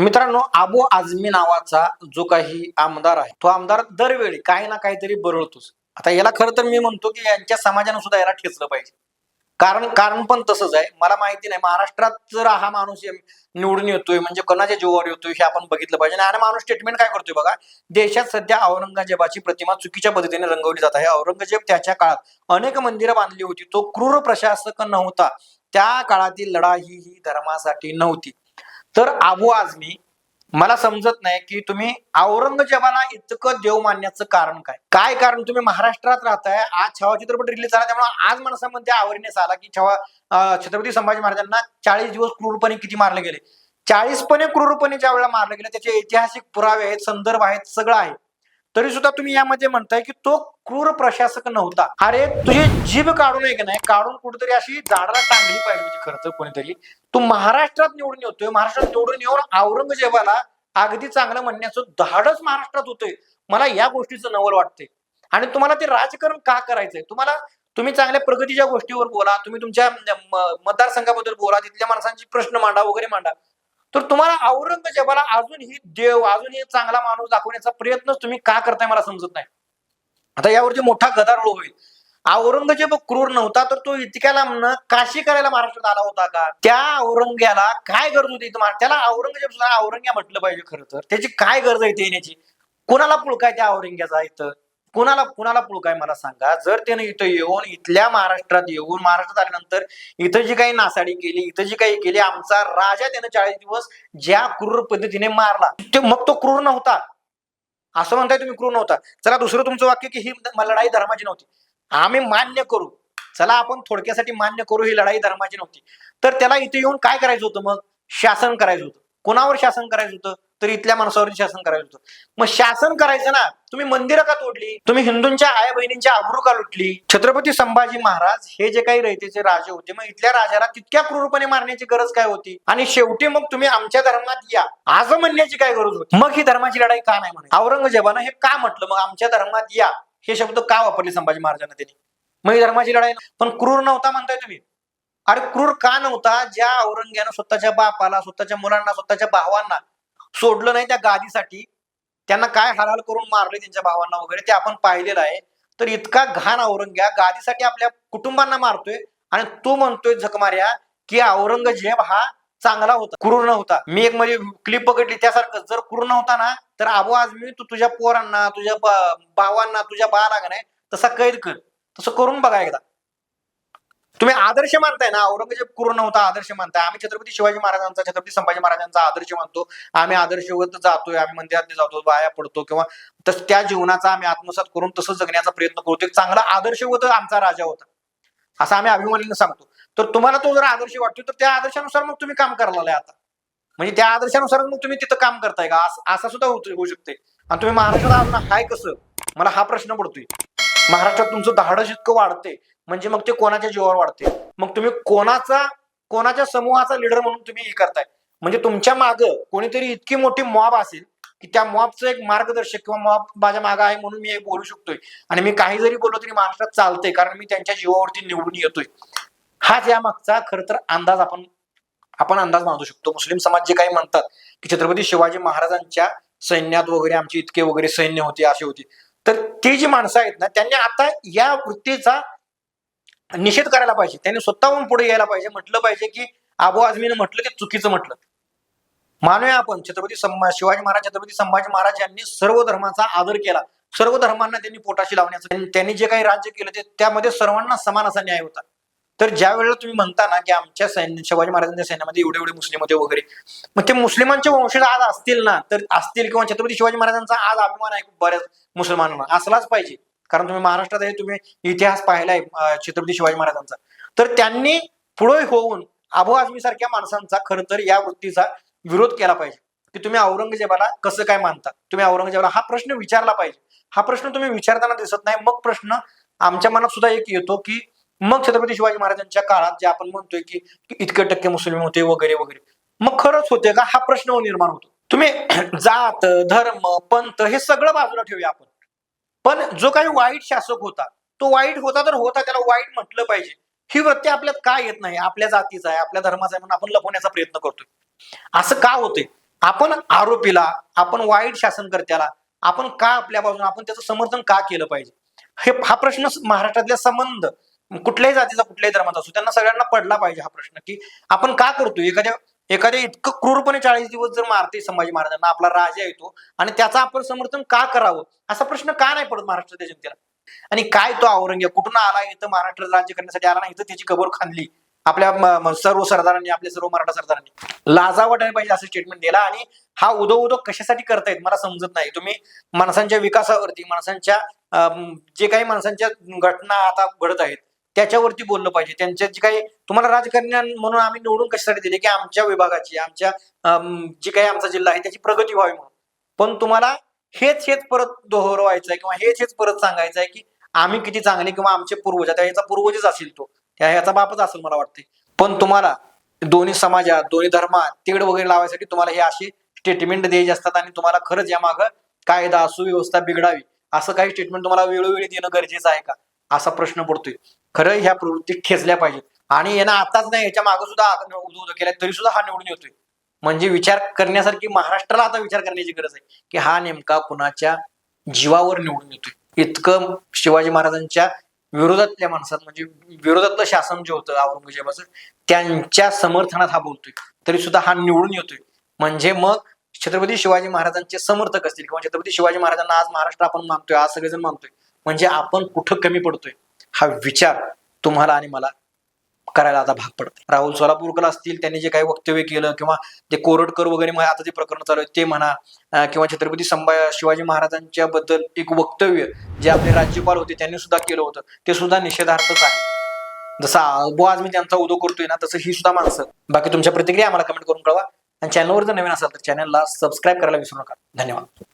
मित्रांनो आबू आझमी नावाचा जो काही आमदार आहे तो आमदार दरवेळी काही ना काहीतरी बरळतोच. आता याला खरं तर मी म्हणतो की यांच्या समाजानं सुद्धा याला ठेचलं पाहिजे. कारण कारण पण तसंच आहे. मला माहिती नाही महाराष्ट्रात जर हा माणूस निवडून येतोय म्हणजे कोणाच्या जीवावर येतोय हे आपण बघितलं पाहिजे. आणि माणूस स्टेटमेंट काय करतोय बघा? देशात सध्या औरंगजेबाची प्रतिमा चुकीच्या पद्धतीने रंगवली जात आहे. औरंगजेब त्याच्या काळात अनेक मंदिरं बांधली होती. तो क्रूर प्रशासक नव्हता. त्या काळातील लढाई ही धर्मासाठी नव्हती. तर आबू आजमी मला समजत नाही की तुम्ही औरंगजेबाला इतकं देव मानण्याचं कारण काय? काय कारण? तुम्ही महाराष्ट्रात राहताय आज छावा चित्रपट रिलीज झाला त्यामुळे आज माणसामध्ये आवडण्यास आला की छवा छत्रपती संभाजी महाराजांना चाळीस दिवस क्रूरपणे किती मारले गेले? चाळीसपणे क्रूरपणे ज्या वेळेला मारले गेले त्याचे ऐतिहासिक पुरावे आहेत संदर्भ आहेत सगळं आहे. तरी सुद्धा तुम्ही यामध्ये म्हणताय की तो क्रूर प्रशासक नव्हता. अरे तुझी जीभ काढून आहे की नाही? काढून कुठेतरी अशी झाडाला टांगली पाहिजे होती खरं तर कोणीतरी. तू महाराष्ट्रात निवडून येतोय. महाराष्ट्रात निवडून येऊन औरंगजेबाला अगदी चांगलं म्हणण्याचं धाडच महाराष्ट्रात होतंय. मला या गोष्टीचं नवल वाटतंय. आणि तुम्हाला ते राजकारण का करायचंय? तुम्हाला तुम्ही चांगल्या प्रगतीच्या गोष्टीवर बोला. तुम्ही तुमच्या मतदारसंघाबद्दल बोला. तिथल्या माणसांची प्रश्न मांडा वगैरे मांडा. तर तुम्हाला औरंगजेबाला अजूनही देव अजूनही चांगला माणूस दाखवण्याचा प्रयत्न तुम्ही का करताय मला समजत नाही. आता यावरती मोठा गदारोळ होईल. औरंगजेब क्रूर नव्हता तर तो इतक्या काशी करायला महाराष्ट्रात आला होता का? त्या औरंग्याला काय गरज होती त्याला औरंगजेब सुद्धा औरंग्या म्हटलं पाहिजे खरं तर. त्याची काय गरज आहे येण्याची? कोणाला पुळकाय त्या औरंग्याचा इथं? कुणाला कुणाला पुळकाय मला सांगा? जर त्याने इथं येऊन इथल्या महाराष्ट्रात येऊन महाराष्ट्रात आल्यानंतर इथं जी काही नासाडी केली इथं जी काही केली आमचा राजा त्यानं चाळीस दिवस ज्या क्रूर पद्धतीने मारला ते मग तो क्रूर नव्हता. असं म्हणताय तुम्ही क्रूर नव्हता. चला दुसरं तुमचं वाक्य की ही लढाई धर्माची नव्हती. आम्ही मान्य करू. चला आपण थोडक्यासाठी मान्य करू ही लढाई धर्माची नव्हती. तर त्याला इथे येऊन काय करायचं होतं मग? शासन करायचं होतं. कोणावर शासन करायचं होतं? तर इथल्या माणसावर शासन करायचं होतं. मग शासन करायचं ना तुम्ही मंदिरं का तोडली? तुम्ही हिंदूंच्या आया बहिणींच्या आबरू का लुटली? छत्रपती संभाजी महाराज हे जे काही रयतेचे राजे होते मग इथल्या राजाला तितक्या क्रूरपणे मारण्याची गरज काय होती? आणि शेवटी मग तुम्ही आमच्या धर्मात या. आज म्हणण्याची काय गरज होती? मग ही धर्माची लढाई का नाही म्हणे औरंगजेबानं हे का म्हटलं? मग आमच्या धर्मात या. हे शब्द का वापरले संभाजी महाराजांना त्यांनी? मग ही धर्माची लढाई पण क्रूर नव्हता म्हणताय तुम्ही? अरे क्रूर का नव्हता? ज्या औरंग्यानं स्वतःच्या बापाला स्वतःच्या मुलांना स्वतःच्या भावांना सोडलं नाही त्या गादीसाठी. त्यांना काय हराल करून मारले त्यांच्या भावांना वगैरे ते आपण पाहिलेलं आहे. तर इतका घाण औरंग्या गादीसाठी आपल्या कुटुंबांना मारतोय आणि तो म्हणतोय झकमार्या की औरंगजेब हा चांगला होता क्रूर नव्हता. मी एक म्हणजे क्लिप पकडली त्यासारखं. जर क्रूर नव्हता ना तर आबो आजमी तू तुझ्या पोरांना तुझ्या भावांना तुझ्या बाळाला नाही तसा कैद कर. तसं करून बघा एकदा. तुम्ही आदर्श मानताय ना? औरंगजेब क्रूर नव्हता आदर्श मानताय. आम्ही छत्रपती शिवाजी महाराजांचा छत्रपती संभाजी महाराजांचा आदर्श मानतो. आम्ही आदर्शवत जातोय आम्ही मंदिरात जातो बाया पडतो किंवा तस त्या जीवनाचा आम्ही आत्मसात करून तसं जगण्याचा प्रयत्न करतो एक चांगला आदर्शवत आमचा राजा होता. असं आम्ही अभिमानीने सांगतो. तर तुम्हाला तो जर आदर्श वाटतो तर त्या आदर्शानुसार मग तुम्ही काम करायला आता. म्हणजे त्या आदर्शानुसार मग तुम्ही तिथं काम करताय का? असं सुद्धा होत- होऊ शकते. आणि तुम्ही महाराष्ट्रात अजून हाय कसं? मला हा प्रश्न पडतोय. महाराष्ट्रात तुमचं धाडस इतकं वाढते म्हणजे मग ते कोणाच्या जीवावर वाढते मग तुम्ही कोणाचा कोणाच्या समूहाचा लीडर म्हणून तुम्ही हे करताय? म्हणजे तुमच्या माग कोणीतरी इतकी मोठी मॉब असेल की त्या मॉबचं एक मार्गदर्शक किंवा मॉब माझ्या मागं आहे म्हणून मी हे बोलू शकतोय. आणि मी काही जरी बोललो तरी महाराष्ट्रात चालतंय कारण मी त्यांच्या जीवावरती निवडून येतोय. हाच या मागचा खर तर अंदाज आपण आपण अंदाज बांधू शकतो. मुस्लिम समाज जे काही म्हणतात की छत्रपती शिवाजी महाराजांच्या सैन्यात वगैरे आमचे इतके वगैरे सैन्य होते असे होते. तर ती जी माणसं आहेत ना त्यांनी आता या वृत्तीचा निषेध करायला पाहिजे. त्यांनी स्वतःहून पुढे यायला पाहिजे. म्हटलं पाहिजे की आबो आजमीने म्हटलं ते चुकीचं म्हटलं. मानूया आपण छत्रपती संभा शिवाजी महाराज छत्रपती संभाजी महाराज यांनी सर्व धर्माचा आदर केला. सर्व धर्मांना त्यांनी पोटाशी लावण्याचं त्यांनी- त्यांनी जे काही राज्य केलं ते त्यामध्ये सर्वांना समान असा न्याय होता. तर ज्या वेळेला तुम्ही म्हणता ना की आमच्या सैन्य शिवाजी महाराजांच्या सैन्यामध्ये एवढे एवढे मुस्लिम होते वगैरे मग ते मुस्लिमांचे वंशज आज असतील ना तर असतील किंवा छत्रपती शिवाजी महाराजांचा आज अभिमान आहे बऱ्याच मुसलमानांना. असलाच पाहिजे. कारण तुम्ही महाराष्ट्रात आहे तुम्ही इतिहास पाहिलाय छत्रपती शिवाजी महाराजांचा. तर त्यांनी पुढे होऊन आबू आजमी सारख्या माणसांचा खरं तर या वृत्तीचा विरोध केला पाहिजे. की तुम्ही औरंगजेबाला कसं काय मानता? तुम्ही औरंगजेबाला हा प्रश्न विचारला पाहिजे. हा प्रश्न तुम्ही विचारताना दिसत नाही. मग प्रश्न आमच्या मनात सुद्धा एक येतो की मग छत्रपती शिवाजी महाराजांच्या काळात जे आपण म्हणतोय की इतके टक्के मुस्लिम होते वगैरे वगैरे. मग खरंच होते का? हा प्रश्न निर्माण होतो. तुम्ही जात धर्म पंथ हे सगळं बाजूला ठेवूया आपण. पण जो काही वाईट शासक होता तो वाईट होता तर होता त्याला वाईट म्हटलं पाहिजे. ही वृत्ती आपल्यात का येत नाही? आपल्या जातीचा आहे आपल्या धर्माचा आहे म्हणून आपण लपवण्याचा प्रयत्न करतोय. असं का होतंय? आपण आरोपीला आपण वाईट शासनकर्त्याला आपण का आपल्या बाजूने आपण त्याचं समर्थन का केलं पाहिजे? हे हा प्रश्न महाराष्ट्रातल्या संबंध कुठल्याही जातीचा कुठल्याही धर्माचा असो त्यांना सगळ्यांना पडला पाहिजे हा प्रश्न की आपण का करतो एखाद्या एखाद्या इतकं क्रूरपणे चाळीस दिवस जर मारते संभाजी महाराजांना आपला राजा येतो आणि त्याचं आपण समर्थन का करावं? असा प्रश्न का नाही पडत महाराष्ट्राच्या जनतेला? आणि काय तो औरंगजेब कुठून आला इथं महाराष्ट्र राज्य करण्यासाठी? आला नाही इथं त्याची कबर खांदली. आपल्या सर्व सरदारांनी आपल्या सर्व मराठा सरदारांनी. लाजा वाटायला पाहिजे असं स्टेटमेंट दिला आणि हा उदो उदो कशासाठी करतायत? मला समजत नाही. तुम्ही माणसांच्या विकासावरती माणसांच्या अं, जे काही माणसांच्या घटना आता घडत आहेत त्याच्यावरती बोललं पाहिजे. त्यांच्या जे काही तुम्हाला राजकारणी म्हणून आम्ही निवडून कशासाठी दिले? की आमच्या विभागाची आमच्या जी काही आमचा जिल्हा आहे त्याची प्रगती व्हावी म्हणून. पण तुम्हाला हेच हेच परत दोहरवायचं आहे किंवा हेच हेच परत सांगायचं आहे की आम्ही किती चांगले किंवा आमचे पूर्वज आता याचा पूर्वजच असेल तो. त्या ह्याचा बापच असेल मला वाटते पण तुम्हाला दोन्ही समाजात दोन्ही धर्मात तिकड वगैरे लावायसाठी तुम्हाला हे असे स्टेटमेंट द्यायचे असतात आणि तुम्हाला खरंच या मागं कायदा सुव्यवस्था बिघडावी. असं काही स्टेटमेंट तुम्हाला वेळोवेळी देणं गरजेचं आहे का? असा प्रश्न पडतोय. खरं ह्या प्रवृत्ती ठेचल्या पाहिजेत. आणि यांना आताच नाही याच्या मागे सुद्धा उद्योग केला तरी सुद्धा हा निवडून येतोय. म्हणजे विचार करण्यासारखी महाराष्ट्राला आता विचार करण्याची गरज आहे की हा नेमका कुणाच्या जीवावर निवडून येतोय. इतकं शिवाजी महाराजांच्या विरोधातल्या माणसात म्हणजे विरोधातलं शासन जे होतं औरंगजेबाचं त्यांच्या समर्थनात हा बोलतोय. तरी सुद्धा हा निवडून येतोय. म्हणजे मग छत्रपती शिवाजी महाराजांचे समर्थक असतील किंवा छत्रपती शिवाजी महाराजांना आज महाराष्ट्र आपण मानतोय आज सगळेजण मानतोय म्हणजे आपण कुठं कमी पडतोय? हा विचार तुम्हाला आणि मला करायला आता भाग पडत राहुल सोलापूरकर असतील त्यांनी जे काही वक्तव्य केलं किंवा ते कोरडकर वगैरे आता जे प्रकरण चालू आहे ते म्हणा किंवा छत्रपती संभा शिवाजी महाराजांच्या बद्दल एक वक्तव्य जे आपले राज्यपाल होते त्यांनी सुद्धा केलं होतं ते सुद्धा निषेधार्थच आहे. जसा अल्बो आज मी त्यांचा उदो करतोय ना तसं ही सुद्धा माणसं. बाकी तुमच्या प्रतिक्रिया आम्हाला कमेंट करून कळवा. आणि चॅनलवर जर नवीन असाल तर चॅनलला सबस्क्राईब करायला विसरू नका. धन्यवाद.